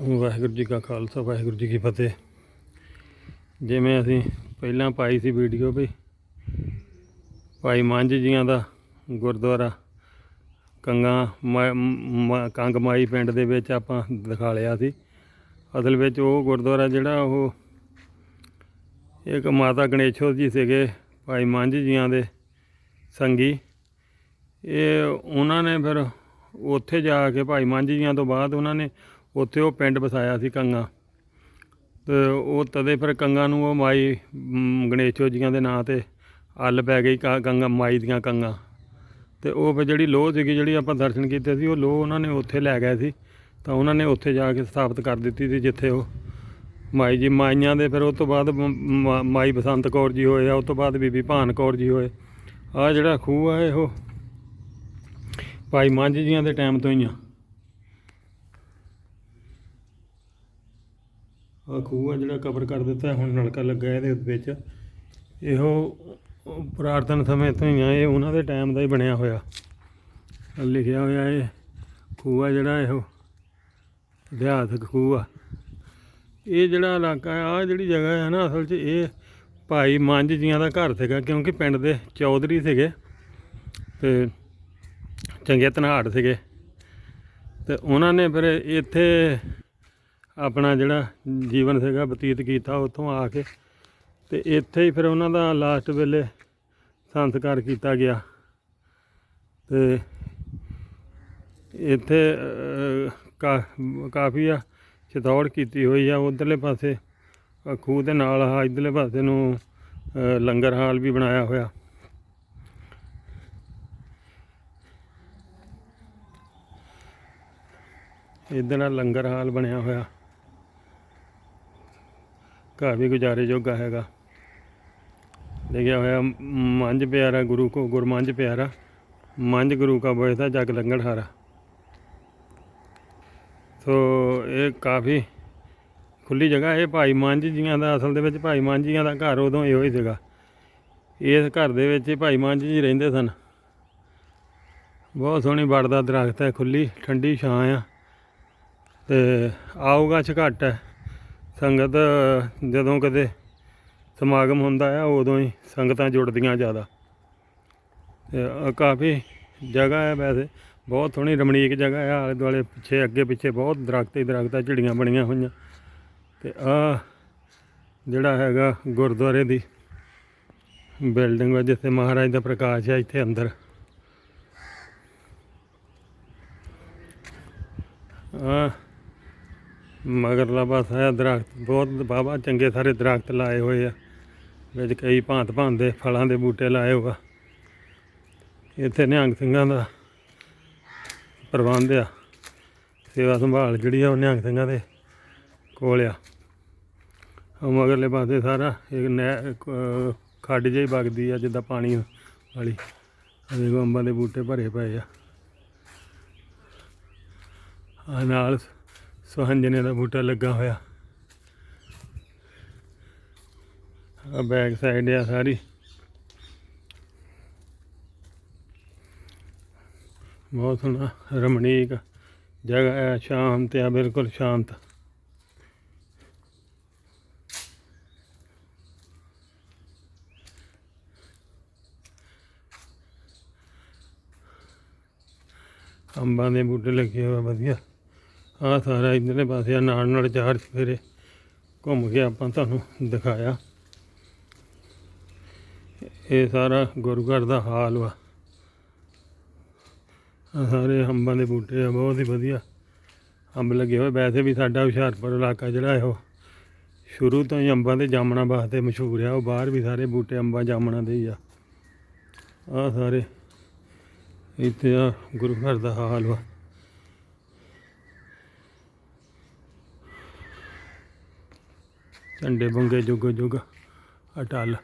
ਵਾਹਿਗੁਰੂ ਜੀ ਕਾ ਖਾਲਸਾ, ਵਾਹਿਗੁਰੂ ਜੀ ਕੀ ਫਤਿਹ। ਜਿਵੇਂ ਅਸੀਂ ਪਹਿਲਾਂ ਪਾਈ ਸੀ ਵੀਡੀਓ ਵੀ, ਭਾਈ ਮੰਝ ਜੀਆਂ ਦਾ ਗੁਰਦੁਆਰਾ, ਕੰਗਾ ਮ- ਮ- ਪਿੰਡ ਦੇ ਵਿੱਚ ਆਪਾਂ ਦਿਖਾ ਲਿਆ ਸੀ। ਅਸਲ ਵਿੱਚ ਉਹ ਗੁਰਦੁਆਰਾ ਜਿਹੜਾ ਉਹ ਇੱਕ ਮਾਤਾ ਗਣੇਸ਼ੋ ਜੀ ਸੀਗੇ, ਭਾਈ ਮੰਝ ਜੀਆਂ ਦੇ ਸੰਗੀ। ਇਹ ਉਹਨਾਂ ਨੇ ਫਿਰ ਉੱਥੇ ਜਾ ਕੇ ਭਾਈ ਮੰਝ ਜੀਆਂ ਤੋਂ ਬਾਅਦ ਉਹਨਾਂ ਨੇ ਉੱਥੇ ਉਹ ਪਿੰਡ ਵਸਾਇਆ ਸੀ ਕੰਗਾ। ਤੇ ਉਹ ਤਦੇ ਫਿਰ ਕੰਗਾ ਨੂੰ ਉਹ ਮਾਈ ਗਣੇਸ਼ੋ ਜੀਆਂ ਦੇ ਨਾਂ ਤੇ ਅੱਲ ਪੈ ਗਈ ਕ- ਕੰਗਾ, ਮਾਈ ਦੀਆਂ ਕੰਗਾ। ਤੇ ਉਹ ਫਿਰ ਜਿਹੜੀ ਲੋਹ ਸੀਗੀ, ਜਿਹੜੀ ਆਪਾਂ ਦਰਸ਼ਨ ਕੀਤੇ ਸੀ, ਉਹ ਲੋਹ ਉਹਨਾਂ ਨੇ ਉੱਥੇ ਲੈ ਗਏ ਸੀ। ਤਾਂ ਉਹਨਾਂ ਨੇ ਉੱਥੇ ਜਾ ਕੇ ਸਥਾਪਿਤ ਕਰ ਦਿੱਤੀ ਸੀ, ਜਿੱਥੇ ਉਹ ਮਾਈ ਜੀ, ਮਾਈਆਂ ਦੇ ਫਿਰ ਉਹ ਤੋਂ ਬਾਅਦ ਮਾਈ ਬਸੰਤ ਕੌਰ ਜੀ ਹੋਏ ਆ ਉਸ ਤੋਂ ਬਾਅਦ ਬੀਬੀ ਭਾਨ ਕੌਰ ਜੀ ਹੋਏ। ਆ ਜਿਹੜਾ ਖੂਹ ਆ, ਇਹੋ ਭਾਈ ਮੰਝ ਜੀਆਂ ਦੇ ਟਾਈਮ ਤੋਂ ਹੀ ਆ। ਆ ਖੂਹ ਆ ਜਿਹੜਾ ਕਵਰ ਕਰ ਦਿੱਤਾ, ਹੁਣ ਨਲਕਾ ਲੱਗਾ ਇਹਦੇ ਵਿੱਚ। ਇਹੋ ਉਹ ਸਮੇਂ ਤੋਂ ਹੀ ਆ, ਇਹ ਉਹਨਾਂ ਦੇ ਟਾਈਮ ਦਾ ਹੀ ਬਣਿਆ ਹੋਇਆ। ਲਿਖਿਆ ਹੋਇਆ ਇਹ ਖੂਹ ਆ ਜਿਹੜਾ ਇਹੋ, ਇਤਿਹਾਸਕ ਖੂਹ ਆ। ਇਹ ਜਿਹੜਾ ਇਲਾਕਾ ਆ ਜਿਹੜੀ ਜਗ੍ਹਾ ਹੈ ਨਾ, ਅਸਲ 'ਚ ਇਹ ਭਾਈ ਮੰਝ ਜੀਆਂ ਦਾ ਘਰ ਸੀਗਾ, ਕਿਉਂਕਿ ਪਿੰਡ ਦੇ ਚੌਧਰੀ ਸੀਗੇ ਤੇ ਚੰਗੇ ਧਨਾੜ ਸੀਗੇ। ਤੇ ਉਹਨਾਂ ਨੇ ਫਿਰ ਇੱਥੇ ਆਪਣਾ ਜਿਹੜਾ ਜੀਵਨ ਸੀਗਾ, ਬਤੀਤ ਕੀਤਾ ਉੱਥੋਂ ਆ ਕੇ। ਤੇ ਇੱਥੇ ਹੀ ਫਿਰ ਉਹਨਾਂ ਦਾ ਲਾਸਟ ਵੇਲੇ ਸੰਸਕਾਰ ਕੀਤਾ ਗਿਆ। ਤੇ ਇੱਥੇ ਕਾ- ਕਾਫੀ ਆ ਚਤੌੜ ਕੀਤੀ ਹੋਈ ਆ। ਉਧਰਲੇ ਪਾਸੇ, ਖੂਹ ਦੇ ਨਾਲ ਆ, ਇਧਰਲੇ ਪਾਸੇ ਨੂੰ ਲੰਗਰ ਹਾਲ ਵੀ ਬਣਾਇਆ ਹੋਇਆ। ਇਧਰ ਨਾਲ ਲੰਗਰ ਹਾਲ ਬਣਿਆ ਹੋਇਆ। ਘਰ ਵੀ ਗੁਜ਼ਾਰੇ ਯੋਗਾ ਹੈਗਾ। ਲਿਖਿਆ ਹੋਇਆ, ਮੰਝ ਪਿਆਰਾ ਗੁਰੂ ਕੋ, ਗੁਰਮੰਝ ਪਿਆਰਾ, ਮੰਝ ਗੁਰੂ ਕਾ ਬੋਇਦਾ ਜਗ ਲੰਗੜ ਹਾਰਾ। ਸੋ ਇਹ ਕਾਫੀ ਖੁੱਲੀ ਜਗ੍ਹਾ, ਇਹ ਭਾਈ ਮੰਝ ਜੀਆਂ ਦਾ, ਅਸਲ ਦੇ ਵਿੱਚ ਭਾਈ ਮੰਝ ਜੀਆਂ ਦਾ ਘਰ ਉਦੋਂ ਇਹੋ ਹੀ ਸੀਗਾ। ਇਸ ਘਰ ਦੇ ਵਿੱਚ ਭਾਈ ਮੰਝ ਜੀ ਰਹਿੰਦੇ ਸਨ। ਬਹੁਤ ਸੋਹਣੀ ਵੜ ਦਾ ਦਰਖਤ ਹੈ, ਖੁੱਲੀ, ਠੰਡੀ ਛਾਂ ਆ। ਤੇ ਆਊਗਾ ਘੱਟ ਹੈ। ਸੰਗਤ ਜਦੋਂ ਕਦੇ ਸਮਾਗਮ ਹੁੰਦਾ ਆ, ਉਦੋਂ ਹੀ ਸੰਗਤਾਂ ਜੁੜਦੀਆਂ ਜ਼ਿਆਦਾ। ਤੇ ਕਾਫੀ ਜਗ੍ਹਾ ਹੈ ਵੈਸੇ, ਬਹੁਤ ਸੋਹਣੀ ਰਮਣੀਕ ਜਗ੍ਹਾ ਹੈ ਆਲੇ ਦੁਆਲੇ ਪਿੱਛੇ, ਅੱਗੇ ਪਿੱਛੇ ਬਹੁਤ ਦਰਖਤ ਹੀ ਦਰਖਤ, ਝਿੜੀਆਂ ਬਣੀਆਂ ਹੋਈਆਂ। ਤੇ ਆ ਜਿਹੜਾ ਹੈਗਾ ਗੁਰਦੁਆਰੇ ਦੀ ਬਿਲਡਿੰਗ ਵਾ, ਜਿੱਥੇ ਮਹਾਰਾਜ ਦਾ ਪ੍ਰਕਾਸ਼ ਹੈ ਇੱਥੇ ਅੰਦਰ। ਆ ਮਗਰਲਾ ਪਾਸਾ ਹੈ ਦਰਖਤ ਬਹੁਤ ਬਾਬਾ ਚੰਗੇ ਸਾਰੇ ਦਰਖਤ ਲਾਏ ਹੋਏ ਆ। ਵਿੱਚ ਕਈ ਭਾਂਤ ਭਾਂਤ ਦੇ ਫਲਾਂ ਦੇ ਬੂਟੇ ਲਾਏ ਹੋਆ ਇੱਥੇ ਨਿਹੰਗ ਸਿੰਘਾਂ ਦਾ ਪ੍ਰਬੰਧ ਆ। ਸੇਵਾ ਸੰਭਾਲ ਜਿਹੜੀ ਆ ਉਹ ਨਿਹੰਗ ਸਿੰਘਾਂ ਦੇ ਕੋਲ ਆ। ਉਹ ਮਗਰਲੇ ਪਾਸੇ ਸਾਰਾ ਇੱਕ ਨਹਿ ਖੱਡ ਜਿਹੀ ਵਗਦੀ ਆ ਜਿੱਦਾਂ ਪਾਣੀ ਵਾਲੀ। ਆਹ ਅੰਬਾਂ ਦੇ ਬੂਟੇ ਭਰੇ ਪਏ ਆ। ਆ ਨਾਲ ਸੁਹੰਜਨੇ ਦਾ ਬੂਟਾ ਲੱਗਾ ਹੋਇਆ। ਆ ਬੈਕ ਸਾਈਡ ਆ ਸਾਰੀ। ਬਹੁਤ ਸੋਹਣਾ, ਰਮਣੀਕ ਜਗ੍ਹਾ ਹੈ ਸ਼ਾਂਤ ਆ, ਬਿਲਕੁਲ ਸ਼ਾਂਤ। ਅੰਬਾਂ ਦੇ ਬੂਟੇ ਲੱਗੇ ਹੋਏ ਵਧੀਆ। ਆ ਸਾਰਾ ਇਧਰਲੇ ਪਾਸੇ ਆ, ਨਾਲ ਨਾਲ ਚਾਰ ਸਵੇਰੇ ਘੁੰਮ ਕੇ ਆਪਾਂ ਤੁਹਾਨੂੰ ਦਿਖਾਇਆ। ਇਹ ਸਾਰਾ ਗੁਰੂ ਘਰ ਦਾ ਹਾਲ ਵਾ। ਆਹ ਸਾਰੇ ਅੰਬਾਂ ਦੇ ਬੂਟੇ ਆ, ਬਹੁਤ ਹੀ ਵਧੀਆ। ਅੰਬ ਲੱਗੇ ਹੋਏ, ਵੈਸੇ ਵੀ ਸਾਡਾ ਹੁਸ਼ਿਆਰਪੁਰ ਇਲਾਕਾ ਜਿਹੜਾ ਇਹੋ, ਸ਼ੁਰੂ ਤੋਂ ਹੀ ਅੰਬਾਂ ਦੇ ਜਾਮਣਾ ਵਾਸਤੇ ਮਸ਼ਹੂਰ ਆ, ਉਹ ਬਾਹਰ ਵੀ ਸਾਰੇ ਬੂਟੇ ਅੰਬਾਂ ਜਾਮਣਾ ਦੇ ਹੀ ਆ। ਆ ਸਾਰੇ ਇੱਥੇ ਆ ਗੁਰੂ ਘਰ ਦਾ ਹਾਲ ਵਾ। ਝੰਡੇ ਬੰਗੇ ਜੁਗ ਜੁਗ ਅਟਲ।